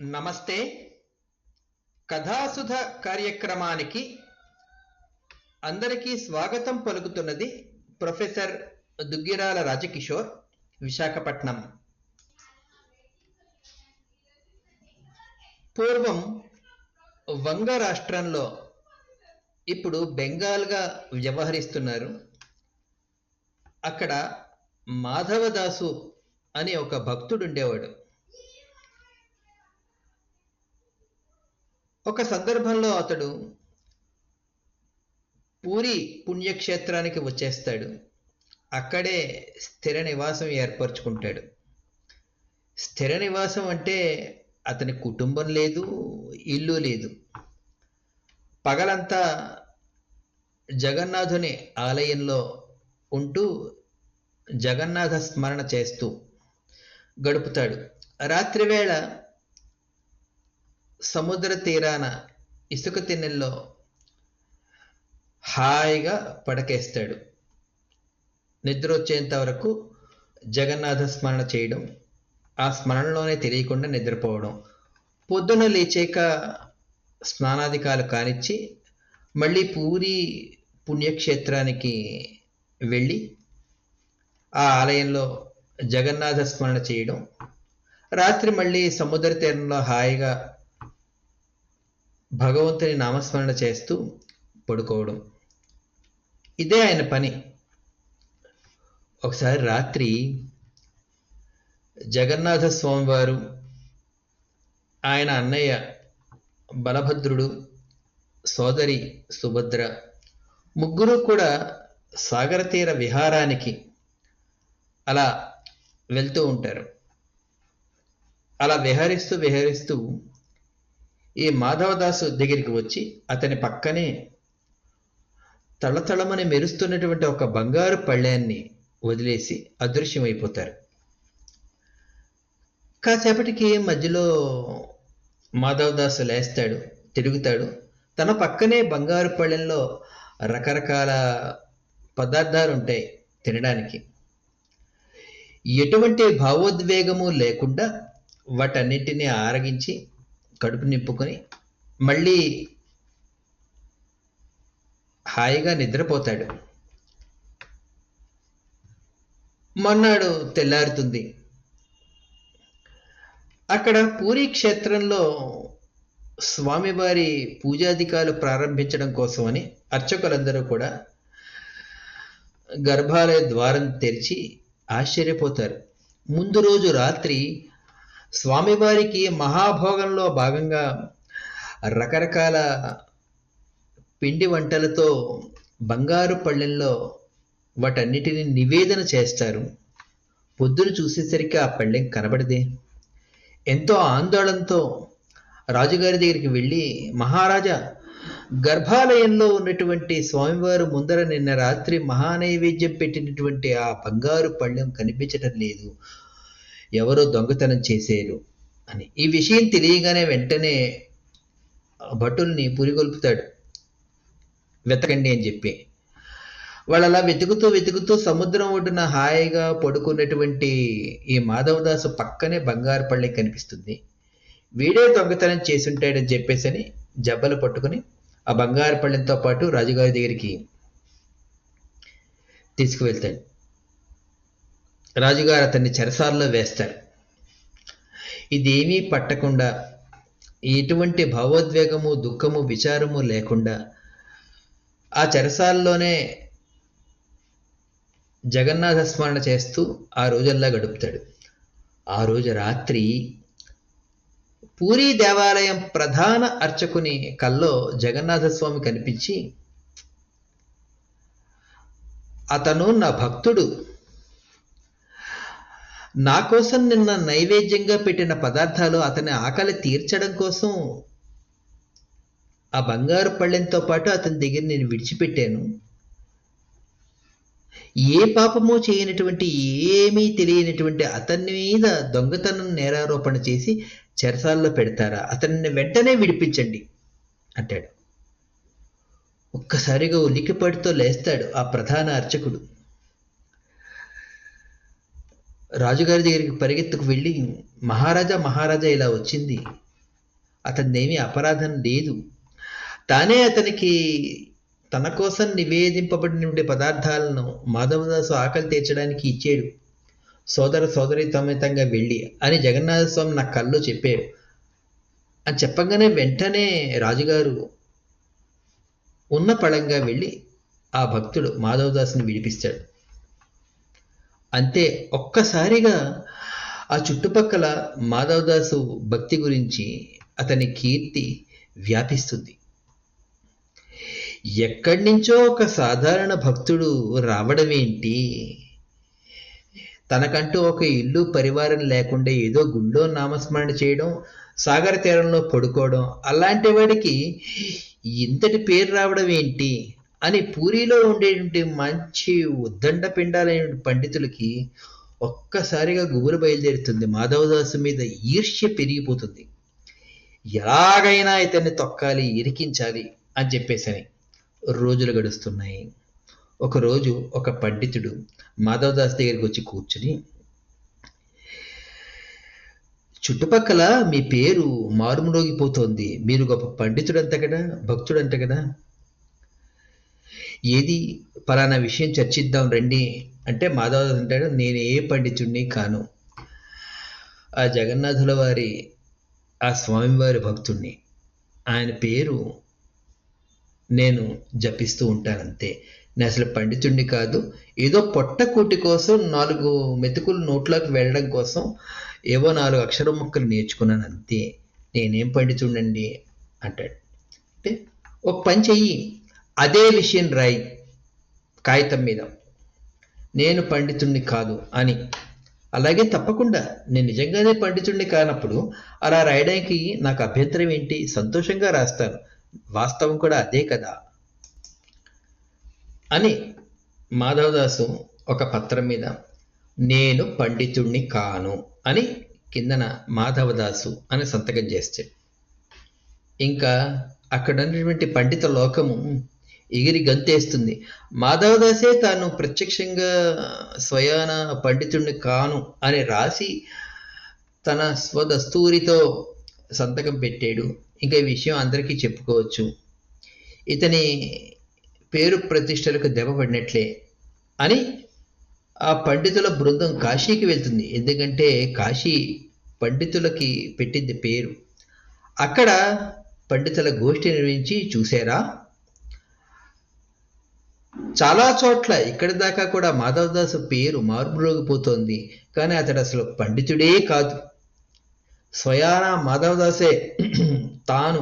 నమస్తే. కథాసుధ కార్యక్రమానికి అందరికీ స్వాగతం పలుకుతున్నది ప్రొఫెసర్ దుగ్గిరాల రాజకిషోర్ విశాఖపట్నం. పూర్వం వంగ రాష్ట్రంలో ఇప్పుడు బెంగాల్గా వ్యవహరిస్తున్నారు. అక్కడ మాధవదాసు అనే ఒక భక్తుడు ఉండేవాడు ఒక సందర్భంలో అతడు పూరి పుణ్యక్షేత్రానికి వచ్చేస్తాడు. అక్కడే స్థిర నివాసం ఏర్పరచుకుంటాడు. స్థిర నివాసం అంటే అతని కుటుంబం లేదు ఇల్లు లేదు. పగలంతా జగన్నాథుని ఆలయంలో ఉంటూ జగన్నాథ స్మరణ చేస్తూ గడుపుతాడు. రాత్రివేళ సముద్ర తీరాన ఇసుక తిన్నెల్లో హాయిగా పడకేస్తాడు. నిద్ర వచ్చేంత వరకు జగన్నాథ స్మరణ చేయడం ఆ స్మరణలోనే తెలియకుండా నిద్రపోవడం. పొద్దున లేచాక స్నానాధికాలు కానిచ్చి మళ్ళీ పూరి పుణ్యక్షేత్రానికి వెళ్ళి ఆ ఆలయంలో జగన్నాథ స్మరణ చేయడం. రాత్రి మళ్ళీ సముద్ర తీరంలో హాయిగా భగవంతుని నామస్మరణ చేస్తూ పడుకోవడం. ఇదే ఆయన పని. ఒకసారి రాత్రి జగన్నాథ స్వామివారు ఆయన అన్నయ్య బలభద్రుడు సోదరి సుభద్ర ముగ్గురు కూడా సాగర తీర విహారానికి అలా వెళ్తూ ఉంటారు. అలా విహరిస్తూ విహరిస్తూ ఈ మాధవదాసు దగ్గరికి వచ్చి అతని పక్కనే తళతళమని మెరుస్తున్నటువంటి ఒక బంగారు పళ్ళాన్ని వదిలేసి అదృశ్యమైపోతారు. కాసేపటికి మధ్యలో మాధవదాసు లేస్తాడు తిరుగుతాడు. తన పక్కనే బంగారు పళ్ళెంలో రకరకాల పదార్థాలు ఉంటాయి తినడానికి. ఎటువంటి భావోద్వేగము లేకుండా వాటన్నిటిని ఆరగించి కడుపు నింపుకొని మళ్ళీ హాయిగా నిద్రపోతాడు. మొన్నాడు తెల్లారుతుంది. అక్కడ పూరీ క్షేత్రంలో స్వామివారి పూజాధికాలు ప్రారంభించడం కోసమని అర్చకులందరూ కూడా గర్భాలయ ద్వారం తెరిచి ఆశ్చర్యపోతారు. ముందు రోజు రాత్రి స్వామివారికి మహాభోగంలో భాగంగా రకరకాల పిండి వంటలతో బంగారు పళ్ళెంలో వాటన్నిటిని నివేదన చేస్తారు. పొద్దులు చూసేసరికి ఆ పళ్ళెం కనబడదే. ఎంతో ఆందోళనతో రాజుగారి దగ్గరికి వెళ్ళి మహారాజా గర్భాలయంలో ఉన్నటువంటి స్వామివారు ముందర నిన్న రాత్రి మహానైవేద్యం పెట్టినటువంటి ఆ బంగారు పళ్ళెం కనిపించటం లేదు. ఎవరో దొంగతనం చేశారు అని. ఈ విషయం తెలియగానే వెంటనే భటుల్ని పురిగొల్పుతాడు. వెతకండి అని చెప్పి. వాళ్ళు అలా వెతుకుతూ వెతుకుతూ సముద్రం ఒడ్డున హాయిగా పడుకున్నటువంటి ఈ మాధవదాసు పక్కనే బంగారు పళ్ళె కనిపిస్తుంది. వీడే దొంగతనం చేసుంటాడని చెప్పేసి అని జబ్బలు పట్టుకుని ఆ బంగారు పళ్ళెంతో పాటు రాజుగారి దగ్గరికి తీసుకువెళ్తాడు. రాజుగారు అతన్ని చెరసాల్లో వేస్తారు. ఇదేమీ పట్టకుండా ఎటువంటి భావోద్వేగము దుఃఖము విచారము లేకుండా ఆ చెరసాల్లోనే జగన్నాథ స్మరణ చేస్తూ ఆ రోజల్లా గడుపుతాడు. ఆ రోజు రాత్రి పూరీ దేవాలయం ప్రధాన అర్చకుని కల్లో జగన్నాథస్వామి కనిపించి అతను నా భక్తుడు. నా కోసం నిన్న నైవేద్యంగా పెట్టిన పదార్థాలు అతని ఆకలి తీర్చడం కోసం ఆ బంగారు పళ్ళెంతో పాటు అతని దగ్గర నేను విడిచిపెట్టాను. ఏ పాపమో చేయనటువంటి ఏమీ తెలియనటువంటి అతని మీద దొంగతనం నేరారోపణ చేసి చెరసాల్లో పెడతారా? అతన్ని వెంటనే విడిపించండి అంటాడు. ఒక్కసారిగా ఉలిక్కిపాటితో లేస్తాడు ఆ ప్రధాన అర్చకుడు. రాజుగారి దగ్గరికి పరిగెత్తుకు వెళ్ళి మహారాజా మహారాజా ఇలా వచ్చింది. అతనిదేమీ అపరాధం లేదు. తానే అతనికి తన కోసం నివేదింపబడిన పదార్థాలను మాధవదాసు ఆకలి తీర్చడానికి ఇచ్చాడు. సోదర సోదరి సమేతంగా వెళ్ళి అని జగన్నాథ స్వామి నా కళ్ళు చెప్పాడు. అని చెప్పగానే వెంటనే రాజుగారు ఉన్న పళంగా వెళ్ళి ఆ భక్తుడు మాధవదాసుని విడిపిస్తాడు. అంతే ఒక్కసారిగా ఆ చుట్టుపక్కల మాధవదాసు భక్తి గురించి అతని కీర్తి వ్యాపిస్తుంది. ఎక్కడి నుంచో ఒక సాధారణ భక్తుడు రావడం ఏంటి తనకంటూ ఒక ఇల్లు పరివారం లేకుండా ఏదో గుళ్ళో నామస్మరణ చేయడం సాగర తీరంలో పడుకోవడం అలాంటి వాడికి ఇంతటి పేరు రావడం ఏంటి అని పూరిలో ఉండేటువంటి మంచి ఉద్దండ పిండాలైన పండితులకి ఒక్కసారిగా గుబురు బయలుదేరుతుంది. మాధవదాసు మీద ఈర్ష్య పెరిగిపోతుంది. ఎలాగైనా ఇతన్ని తొక్కాలి ఇరికించాలి అని చెప్పేసని రోజులు గడుస్తున్నాయి. ఒకరోజు ఒక పండితుడు మాధవదాస్ దగ్గరికి వచ్చి కూర్చుని చుట్టుపక్కల మీ పేరు మారుమరోగిపోతోంది. మీరు గొప్ప పండితుడంత కదా భక్తుడంత కదా. ఏది పలానా విషయం చర్చిద్దాం రండి అంటే మాధవదాస్ అంటాడు నేను ఏ పండితుడిని కాను. ఆ జగన్నాథుల వారి ఆ స్వామివారి భక్తుణ్ణి. ఆయన పేరు నేను జపిస్తూ ఉంటానంతే. నేను అసలు పండితుడిని కాదు. ఏదో పొట్టకూటి కోసం నాలుగు మెతుకులు నోట్లోకి వెళ్ళడం కోసం ఏవో నాలుగు అక్షర ముక్కలు నేర్చుకున్నాను అంతే. నేనేం పండితుండండి అంటాడు. అంటే ఒక పని చెయ్యి. అదే విషయం రాయి కాగితం మీద. నేను పండితుడిని కాదు అని. అలాగే తప్పకుండా నేను నిజంగానే పండితుడిని కానప్పుడు అలా రాయడానికి నాకు అభ్యంతరం ఏంటి? సంతోషంగా రాస్తాను. వాస్తవం కూడా అదే కదా. అని మాధవదాసు ఒక పత్రం మీద నేను పండితుణ్ణి కాను అని కిందన మాధవదాసు అని సంతకం చేస్తే. ఇంకా అక్కడ ఉన్నటువంటి పండిత లోకము ఎగిరి గంతేస్తుంది. మాధవదాసే తాను ప్రత్యక్షంగా స్వయాన పండితుడిని కాను అని రాసి తన స్వదస్తూరితో సంతకం పెట్టాడు. ఇంకా ఈ విషయం అందరికీ చెప్పుకోవచ్చు. ఇతని పేరు ప్రతిష్టలకు దెబ్బపడినట్లే అని ఆ పండితుల బృందం కాశీకి వెళ్తుంది. ఎందుకంటే కాశీ పండితులకి పెట్టింది పేరు. అక్కడ పండితుల గోష్ఠి నిర్వహించి చూసారా చాలా చోట్ల ఇక్కడి దాకా కూడా మాధవదాసు పేరు మార్పురోగిపోతోంది. కానీ అతడు అసలు పండితుడే కాదు. స్వయాన మాధవదాసే తాను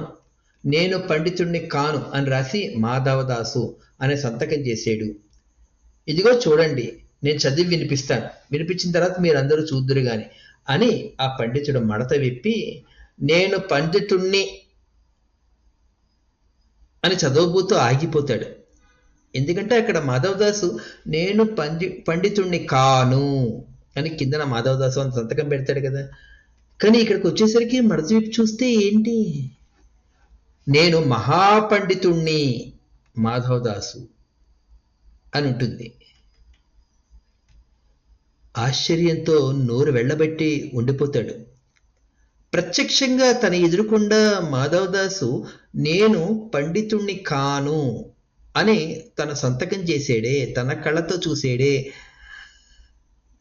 నేను పండితుడిని కాను అని రాసి మాధవదాసు అనే సంతకం చేశాడు ఇదిగో చూడండి నేను చదివి వినిపిస్తాను. వినిపించిన తర్వాత మీరందరూ చూద్దురు గాని అని ఆ పండితుడు మడత విప్పి నేను పండితుణ్ణి అని చదవబోతూ ఆగిపోతాడు. ఎందుకంటే అక్కడ మాధవదాసు నేను పండి పండితుణ్ణి కాను అని కిందన మాధవదాసు అని సంతకం పెడతాడు కదా. కానీ ఇక్కడికి వచ్చేసరికి మడత చూస్తే ఏంటి? నేను మహాపండితుణ్ణి మాధవదాసు అని ఉంటుంది. ఆశ్చర్యంతో నోరు వెళ్ళబెట్టి ఉండిపోతాడు. ప్రత్యక్షంగా తన ఎదురుకుండా మాధవదాసు నేను పండితుణ్ణి కాను అని తన సంతకం చేసేడే తన కళ్ళతో చూసేడే.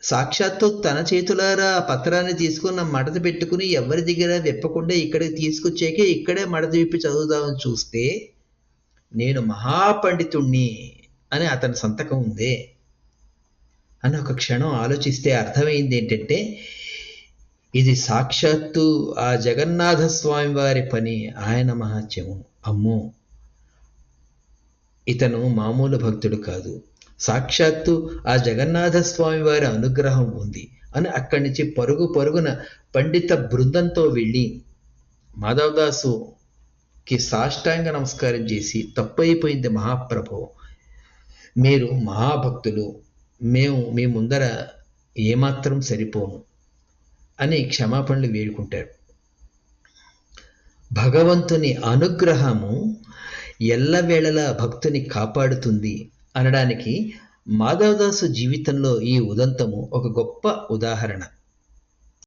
సాక్షాత్తు తన చేతులారా పత్రాన్ని తీసుకున్న మడత పెట్టుకుని ఎవరి దగ్గర విప్పకుండా ఇక్కడికి తీసుకొచ్చాకే ఇక్కడే మడత విప్పి చదువుదామని చూస్తే నేను మహాపండితుణ్ణి అని అతని సంతకం ఉందే. అని ఒక క్షణం ఆలోచిస్తే అర్థమైంది ఏంటంటే ఇది సాక్షాత్తు ఆ జగన్నాథ స్వామి వారి పని. ఆయన మహాత్యము. అమ్మో! ఇతను మామూలు భక్తుడు కాదు. సాక్షాత్తు ఆ జగన్నాథ స్వామి వారి అనుగ్రహం ఉంది అని అక్కడి నుంచి పరుగు పరుగున పండిత బృందంతో వెళ్ళి మాధవదాసుకి సాష్టాంగ నమస్కారం చేసి తప్పైపోయింది మహాప్రభు. మీరు మహాభక్తులు మేము మీ ముందర ఏమాత్రం సరిపోము అని క్షమాపణలు వేడుకుంటారు. భగవంతుని అనుగ్రహము ఎల్లవేళలా భక్తుని కాపాడుతుంది అనడానికి మాధవదాసు జీవితంలో ఈ ఉదంతము ఒక గొప్ప ఉదాహరణ.